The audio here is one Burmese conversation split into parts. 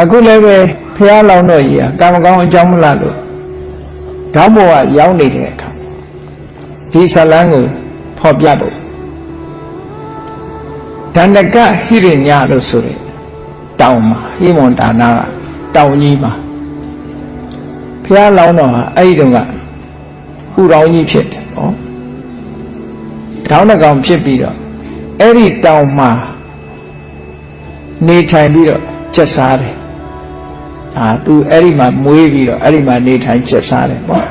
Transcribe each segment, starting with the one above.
အခုလည်းပဲဖះလောင်းတော့ကြီးကကံမကောင်းအကြောင်းမလားလို့ဓောင်းဘောကရောက်နေတဲ့အခါဒီဇလန်းကိုဖော်ပြဖို့ဒန္တကဟိရိညလို့ဆိုတဲ့တောင်မှာဟိမွန်ဒါနာကတောင်ကြီးမှာဖះလောင်းတော့ဟာအဲ့ဒီတုန်းကဥတော်ကြီးဖြစ်တယ်ဟောတောင်းတကောင်ဖြစ်ပြီးတော့အဲ့ဒီတောင်မှာနေထိုင်ပြီးတော့ကျက်စားတယ် ဒါသူအဲ့ဒီမှာမွေးပြီးတော့အဲ့ဒီမှာနေထိုင်ကျက်စားတယ်ပေါ့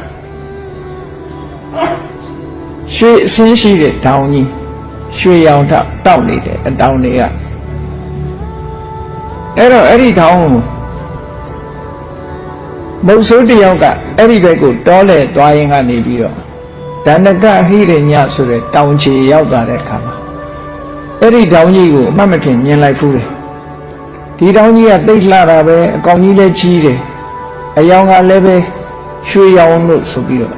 ရွှေအစင်းရှိတဲ့တောင်ကြီးရွှေရောင်တောက်တောက်နေတယ်အတောင်တွေကအဲ့တော့အဲ့ဒီတောင်ကိုမုတ်ဆိုးတယောက်ကအဲ့ဒီဘက်ကိုတောလဲသွားရင်ကနေပြီးတော့ဒန္တကဟိရညဆိုတဲ့တောင်ချေရောက်သွားတဲ့အခါမှာအဲ့ဒီတောင်ကြီးကိုအမှတ်မထင်မြင်လိုက်ဖူးတယ် ဒီတောင်ကြီးကတိတ်လှတာပဲအကောင်ကြီးလည်းကြီးတယ်အယောင်ကလည်းပဲရွှေရောင်လို့ဆိုပြီးတော့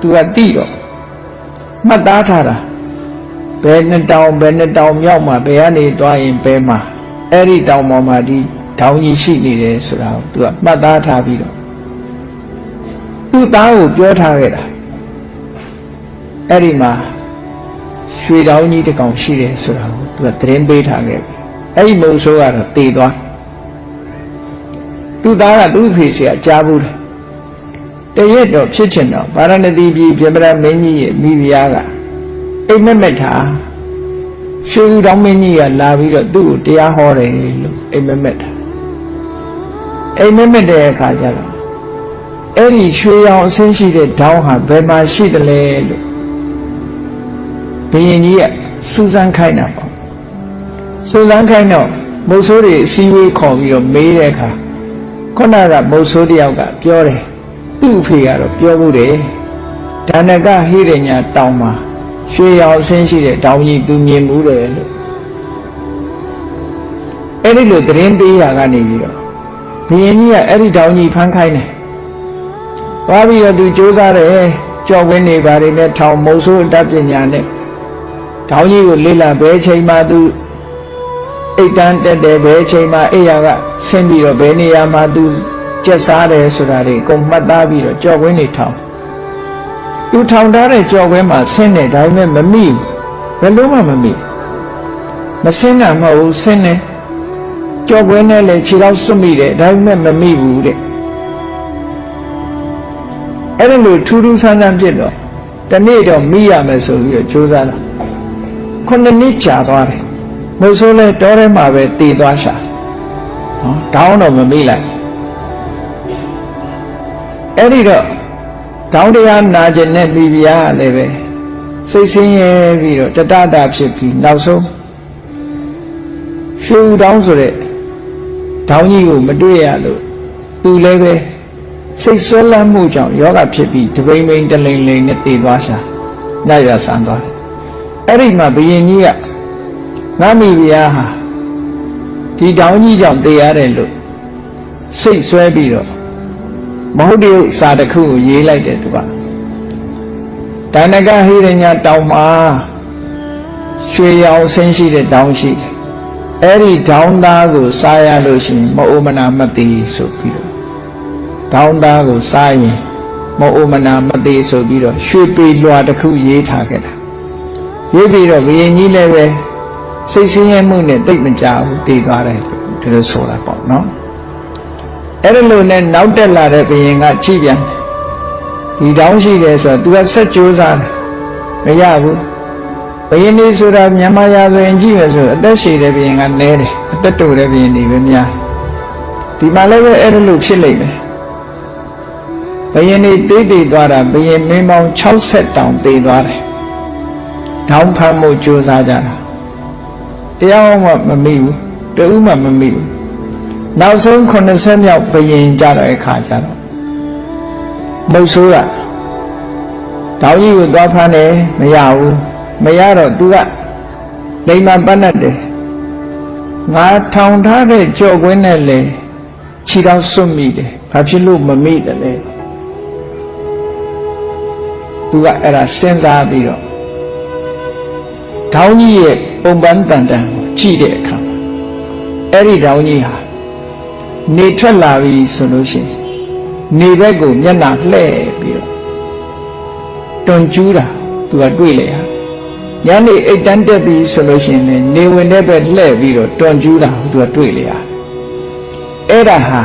သူကတိတော့မှတ်သားထားတာဘယ်နှစ်တောင်ဘယ်နှစ်တောင်မြောက်မှာဘယ်ကနေသွားရင်ဘယ်မှာအဲ့ဒီတောင်ပေါ်မှာဒီတောင်ကြီးရှိနေတယ်ဆိုတာကိုသူကမှတ်သားထားပြီးတော့သူ့သားကိုပြောထားခဲ့တာအဲ့ဒီမှာရွှေတောင်ကြီးတစ်ကောင်ရှိတယ်ဆိုတာကိုသူကသတင်းပေးထားခဲ့ပြီအဲ့ဒီမုံဆိုးကတော့တည်သွား သူ့သားကသူ့ဖေဆရာကြားဘူးတယ်တရက်တော့ဖြစ်ချင်တော့ဗာရဏသီပြည်ပြမရမင်းကြီးရဲ့မိဖုရားကအိမ်မက်မက်ထားရွှေဦးတော်မင်းကြီးကလာပြီးတော့သူ့ကိုတရားဟောတယ်လို့အိမ်မက်မက်ထားအိမ်မက်မက်တဲ့အခါကျတော့အဲ့ဒီရွှေရောင်အဆင်းရှိတဲ့ဒေါင်းဟာဘယ်မှာရှိတယ်လဲလို့ဘုရင်ကြီးကစူးစမ်းခိုင်းတာပေါ့စူးစမ်းခိုင်းတော့မုတ်ဆိုးတွေအစည်းအဝေးခေါ်ပြီးတော့မေးတဲ့အခါ ခုနကမုတ်ဆိုးတယောက်ကပြောတယ်သူ့အဖေကတော့ပြောမှုတယ်ဒါနကဟိရညာတောင်မှာရွှေရောင်အဆင်းရှိတဲ့တောင်ကြီးသူမြင်မှုတယ်လို့အဲ့ဒီလိုသတင်းပေးရကနေပြီးတော့ဘုရင်ကြီးကအဲ့ဒီတောင်ကြီးဖမ်းခိုင်းတယ်သွားပြီးတော့သူစူးစမ်းတယ်ကြော်ဝင်းနေပါလေနဲ့ထောင်မုတ်ဆိုးအတတ်ပညာနဲ့တောင်ကြီးကိုလေ့လာဘယ်ချိန်မှသူ အိတ်တန်းတက်တယ်ဘယ်ချိန်မှအိယာကဆင်းပြီးတော့ဘယ်နေရာမှာသူကျက်စားတယ်ဆိုတာတွေအကုန်မှတ်သားပြီးတော့ကြော်ဝင်းနေထောင်သူထောင်ထားတဲ့ကြော်ဝင်းမှာဆင်းတယ်ဒါပေမဲ့မမိဘူးဘယ်လို့မှမမိမဆင်းတာမဟုတ်ဘူးဆင်းတယ်ကြော်ဝင်းနဲ့လည်းခြေတော့စွတ်မိတယ်ဒါပေမဲ့မမိဘူးတဲ့အဲ့ဒါလို့ထူးထူးဆန်းဆန်းဖြစ်တော့တနေ့တော့မိရမယ်ဆိုပြီးတော့ကြိုးစားတာခုနှစ်နှစ်ကြာသွားတယ် မဟုတ်ဆိုလဲတောထဲမှာပဲတည်သွားရှာဟောတောင်းတော့မမိလိုက်အဲ့ဒီတော့တောင်းတရားနာကျင်တဲ့မိဖုရားကလည်းပဲစိတ်ဆင်းရဲပြီးတော့တတတာဖြစ်ပြီးနောက်ဆုံးရှူတောင်းဆိုတဲ့တောင်းကြီးကိုမတွေ့ရလို့သူလည်းပဲစိတ်ဆွဲလန်းမှုကြောင့်ယောဂဖြစ်ပြီးတပိမ့်ပိန်တလိန်လိန်နဲ့တည်သွားရှာညရဆန်သွားတယ်အဲ့ဒီမှာဘုရင်ကြီးက ငါမိဖုရားဟာဒီတောင်းကြီးကြောင့်တည်ရတယ်လို့စိတ်ဆွဲပြီးတော့မဟုတ်တဲ့စာတစ်ခုကိုရေးလိုက်တယ်သူကဒါနကဟိရညာတောင်မှာရွှေရောင်ဆင်းရှိတဲ့တောင်ရှိတယ်အဲ့ဒီတောင်သားကိုစားရလို့ရှိရင်မအိုမနာမသိဆိုပြီးတော့တောင်သားကိုစားရင်မအိုမနာမသိဆိုပြီးတော့ရွှေပေလွှာတစ်ခုရေးထားခဲ့တာရေးပြီးတော့ဘုရင်ကြီးလည်းပဲ စိတ်ဆင်းရဲမှုနဲ့တိတ်မကြဘူးတည်သွားတယ်ဒီလိုဆိုတာပေါ့နော်အဲ့ဒါလို့နဲ့နောက်တက်လာတဲ့ဘုရင်ကကြည့်ပြန်ဒီတောင်းရှိတယ်ဆိုတော့ तू ကဆက်ကြိုးစားတယ်မရဘူးဘုရင်နေဆိုတာမြန်မာရာဆိုရင်ကြည့်မယ်ဆိုအသက်ရှည်တဲ့ဘုရင်ကနဲတယ်အသက်တိုတဲ့ဘုရင်တွေပဲများဒီမှာလည်းပဲအဲ့ဒါလို့ဖြစ်လိမ့်မယ်ဘုရင်နေတိတ်တိတ်သွားတာဘုရင်မင်းပေါင်း60တောင်တည်သွားတယ်တောင်းဖမ်းမှုကြိုးစားကြတာ တရားမှမမိဘူးတဦးမှမမိဘူးနောက်ဆုံး80မြောက်ဘယင်ကြတဲ့အခါကျတော့မုတ်ဆိုးကတောင်ကြီးကိုသွားဖမ်းတယ်မရဘူးမရတော့သူကလိမ္မာပတ်တ်တယ်ငါထောင်ထားတဲ့ကြော့ကွင်းနဲ့လေခြေတော်စွတ်မိတယ်ဘာဖြစ်လို့မမိတယ်လဲသူကအဲ့ဒါစဉ်းစားပြီးတော့ တောင်ကြီးရဲ့ပုံပန်းတန်တန်ကိုကြည့်တဲ့အခါအဲ့ဒီတောင်ကြီးဟာနေထွက်လာပြီဆိုလို့ရှိရင်နေဘက်ကိုမျက်နှာလှည့်ပြီးတော့တွန်ကျူးတာသူကတွေ့လေဟာညနေအိတ်တန်းတက်ပြီဆိုလို့ရှိရင်လည်းနေဝင်တဲ့ဘက်လှည့်ပြီးတော့တွန်ကျူးတာသူကတွေ့လေဟာအဲ့ဒါဟာ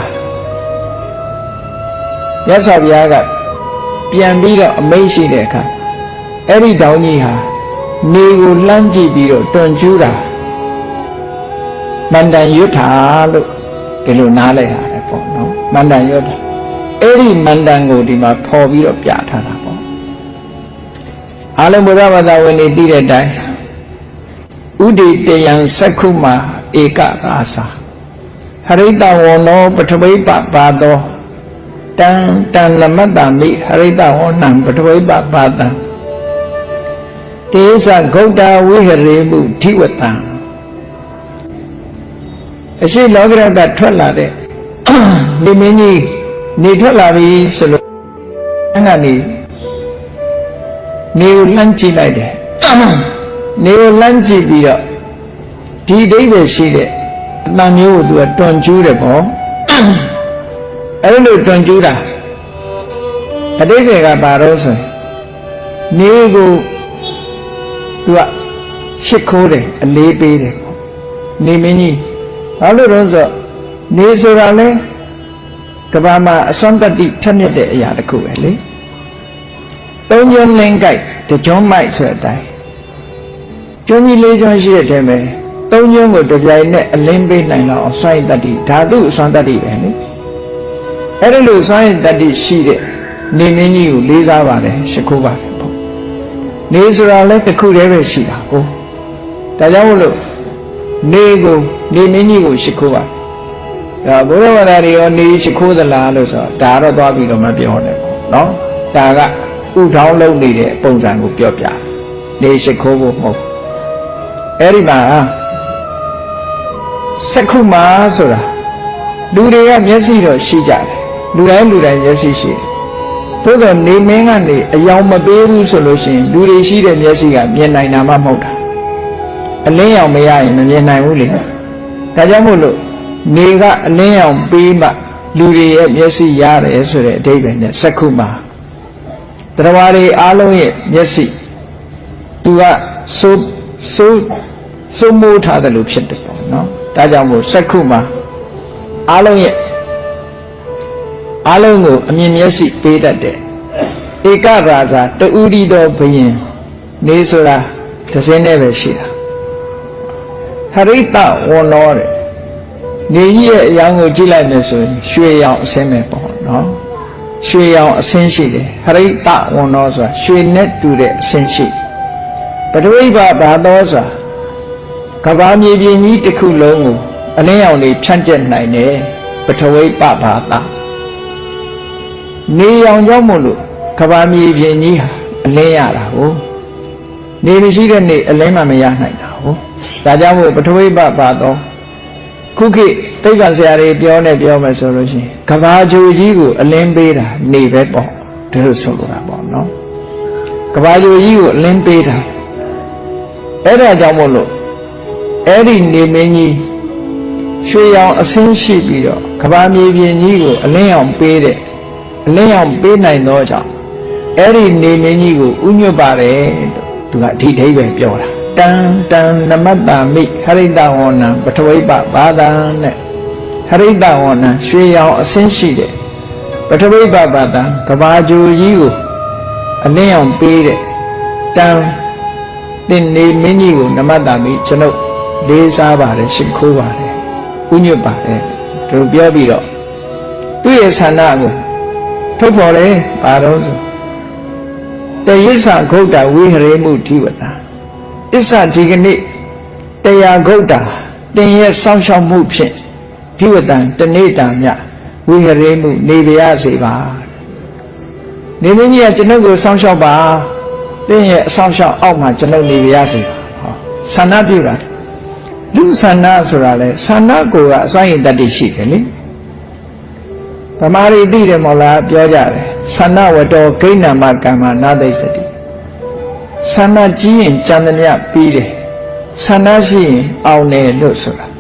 ရသော်ဘုရားကပြန်ပြီးတော့အမိန့်ရှိတဲ့အခါအဲ့ဒီတောင်းကြီးဟာ နေကိုလှမ်းကြည့်ပြီးတော့တွန်ကျူးတာမန္တန်ရွတ်တာလို့ဒီလိုနားလဲရတယ်ပေါ့နော်မန္တန်ရွတ်တာအဲ့ဒီမန္တန်ကိုဒီမှာဖော်ပြီးတော့ပြထားတာပေါ့အားလုံးဘုရားဘာသာဝင်တွေသိတဲ့အတိုင်းဥဒိတယံသက္ခုမာဧကရာစာဟရိတဝန္နောပထဝိပပါသောတံတံလမတ္တမိဟရိတဝန္နံပထဝိပပါတံ တေသဂௌတဝိဟရေမှုဓိဝတံအရှိလောကရကထွက်လာတဲ့ဒီမင်းကြီးနေထွက်လာပြီဆိုလို့အဲ့ကနေနေကိုလှမ်းကြည့်လိုက်တယ်နေကိုလှမ်းကြည့်ပြီးတော့ဒီဒိဋ္ဌိရှိတဲ့အတန်မျိုးကိုသူကတွန်ကျူးတယ်ပေါ့အဲ့လိုတွန်ကျူးတာအတိတ်ကဘာလို့ဆိုရင်နေကို သူကရှစ်ခိုးတယ်အလေးပေးတယ်ပေါ့နေမင်းကြီးဘာလို့လဲဆိုတော့နေဆိုတာလဲကဘာမှာအစွမ်းတတိထက်မြက်တဲ့အရာတစ်ခုပဲလေသုံးကျွန်းလင်းကြိုက်တကြွန်းမိုက်ဆိုတဲ့အတိုင်းကျွန်းကြီးလေးကျွန်းရှိတဲ့ထဲမှာသုံးကျွန်းကိုတပြိုင်နက်အလင်းပေးနိုင်တော့အစွမ်းတတိဓာတုအစွမ်းတတိပဲလေအဲ့ဒီလိုအစွမ်းတတိရှိတဲ့နေမင်းကြီးကိုလေးစားပါတယ်ရှိခိုးပါတယ်ပေါ့ နေဆိုတာလဲတစ်ခုတည်းပဲရှိတာဟုတ်ဒါကြောင့်မို့လို့နေကိုနေမင်းကြီးကိုရှိခိုးပါဒါဘုရားဝါဒတွေရောနေရှိခိုးသလားလို့ဆိုတော့ဒါတော့သွားပြီးတော့မပြောနဲ့ပေါ့နော်ဒါကဥထောင်းလုံးနေတဲ့ပုံစံကိုပြောပြနေရှိခိုးဖို့မဟုတ်အဲ့ဒီမှာစက္ခုမာဆိုတာလူတွေကမျက်စိတော့ရှိကြတယ်လူတိုင်းလူတိုင်းမျက်စိရှိတယ် သို့တော့နေမင်းကနေအယောင်မပေးဘူးဆိုလို့ရှိရင်လူတွေရှိတဲ့မျက်စိကမြင်နိုင်တာမှမဟုတ်တာအလင်းရောင်မရရင်မမြင်နိုင်ဘူးလေဒါကြောင့်မို့လို့နေကအလင်းရောင်ပေးမှလူတွေရဲ့မျက်စိရတယ်ဆိုတဲ့အဓိပ္ပာယ်နဲ့စက္ခုမှာတရားတွေအားလုံးရဲ့မျက်စိသူကစိုးစိုးစိုးမိုးထားတယ်လို့ဖြစ်တယ်ပေါ့နော်ဒါကြောင့်မို့စက္ခုမှာအားလုံးရဲ့ အားလုံးကိုအမြင်မျက်စိပေးတတ်တယ်ဧကရာဇာတူရီတော်ဘယင်နေဆိုတာတစ်စင်းနဲ့ပဲရှိတာဟရိတဝန္နောတဲ့နေကြီးရဲ့အယောင်ကိုကြည့်လိုက်မယ်ဆိုရင်ရွှေရောင်အစင်းပဲပေါ့နော်ရွှေရောင်အစင်းရှိတယ်ဟရိတဝန္နောဆိုတာရွှေနဲ့တူတဲ့အစင်းရှိပထဝိဘာဘာတော်ဆိုတာကဘာမြေပြင်ကြီးတစ်ခုလုံးကိုအလင်းရောင်လေးဖြန့်ကျက်နိုင်တယ်ပထဝိပဘာတာ နေရောင်ကြောင့်မို့လို့ကဘာမြေပြင်ကြီးဟာအလင်းရတာကိုနေမရှိတဲ့နေအလင်းမှမရနိုင်တာဟုတ်ဒါကြောင့်မို့ပထဝိပပါတော့ခုခေတ်သိပ္ပံဆရာတွေပြောနေပြောမယ်ဆိုလို့ရှိရင်ကဘာဂျိုကြီးကိုအလင်းပေးတာနေပဲပေါ့ဒါလို့ဆိုလိုတာပေါ့နော်ကဘာဂျိုကြီးကိုအလင်းပေးတာအဲ့ဒါကြောင့်မို့လို့အဲ့ဒီနေမင်းကြီးရွှေရောင်အစင်းရှိပြီးတော့ကဘာမြေပြင်ကြီးကိုအလင်းအောင်ပေးတဲ့ အလင်းအောင်ပေးနိုင်သောကြောင့်အဲ့ဒီနေမင်းကြီးကိုဥညွတ်ပါတယ်လို့သူကအဓိဋ္ဌိပဲပြောတာတံတံနမတ္တမိဟရိတဝဏံပထဝိပဘာဒံနဲ့ဟရိတဝဏံရွှေရောင်အစင်းရှိတဲ့ပထဝိပဘာဒံကဘာဂျူကြီးကိုအလင်းအောင်ပေးတဲ့တံတင်နေမင်းကြီးကိုနမတ္တမိကျွန်ုပ်လေးစားပါတယ်ရှိခိုးပါတယ်ဥညွတ်ပါတယ်သူပြောပြီးတော့သူ့ရဲ့ဆန္ဒကို ထုတ်ပေါ်တယ်ဘာတော့ဆိုတရိစ္ဆာဂုတ်တာဝိဟရေမှုဓိဝတာအစ္ဆဒီကနေ့တရားဂုတ်တာတင်ရဲ့စောင့်ရှောက်မှုဖြင့်ဓိဝတံတနေ့တာမြဝိဟရေမှုနေပြရစေပါနေမင်းကြီးကကျွန်ုပ်ကိုစောင့်ရှောက်ပါတင်ရဲ့အဆောင်ရှောက်အောက်မှာကျွန်ုပ်နေပြရစေပါဟောဆန္ဒပြုတာလူဆန္ဒဆိုတာလဲဆန္ဒကိုကအစွမ်းရည်တတ္တိရှိတယ်လေ ဗမာရီသိတယ်မို့လားပြောကြတယ်ဆန္ဒဝတ္တောဂိဏမကမ္မနာသိစတိဆန္ဒကြီးရင်ကြံသမျှပြီးတယ်ဆန္ဒရှိရင်အောင်တယ်လို့ဆိုတာ